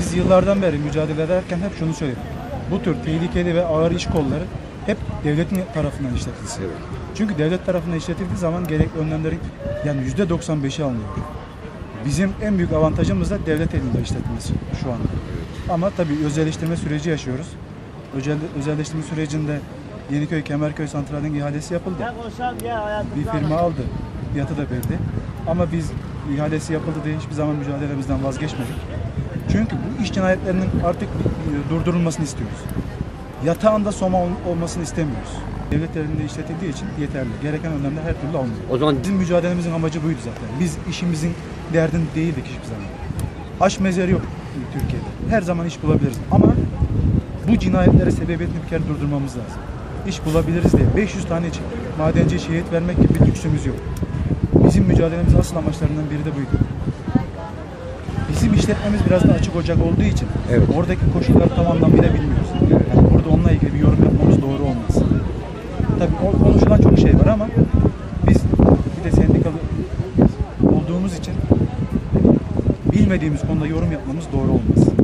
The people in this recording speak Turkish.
Biz yıllardan beri mücadele ederken hep şunu söyledik. Bu tür tehlikeli ve ağır iş kolları hep devletin tarafından işletilsin. Evet. Çünkü devlet tarafından işletildiği zaman gerekli önlemlerin yani yüzde 95'i alınıyor. Bizim en büyük avantajımız da devlet elinde işletilmesi şu anda. Ama tabii özelleştirme süreci yaşıyoruz. Özel, özelleştirme sürecinde Yeniköy Kemerköy Santrali'nin ihalesi yapıldı. Bir firma aldı. Fiyatı da belli. Ama biz ihalesi yapıldı diye hiçbir zaman mücadelemizden vazgeçmedik. Çünkü bu iş cinayetlerinin artık e, durdurulmasını istiyoruz. Yatağında soma ol- olmasını istemiyoruz. Devlet elinde işletildiği için yeterli. Gereken önlemler her türlü alınıyor. O zaman Bizim mücadelemizin amacı buydu zaten. Biz işimizin derdin değildik hiçbir zaman. Aş mezarı yok Türkiye'de. Her zaman iş bulabiliriz. Ama bu cinayetlere sebebiyetini bir kere durdurmamız lazım. İş bulabiliriz diye 500 tane için madenci şehit vermek gibi bir lüksümüz yok. Bizim mücadelemizin asıl amaçlarından biri de buydu. Bizim işletmemiz biraz da açık ocak olduğu için Evet. oradaki koşulları tam anlamıyla bilmiyoruz. Yani burada onunla ilgili bir yorum yapmamız doğru olmaz. Tabii o konuşulan çok şey var ama biz bir de sendikalı olduğumuz için bilmediğimiz konuda yorum yapmamız doğru olmaz.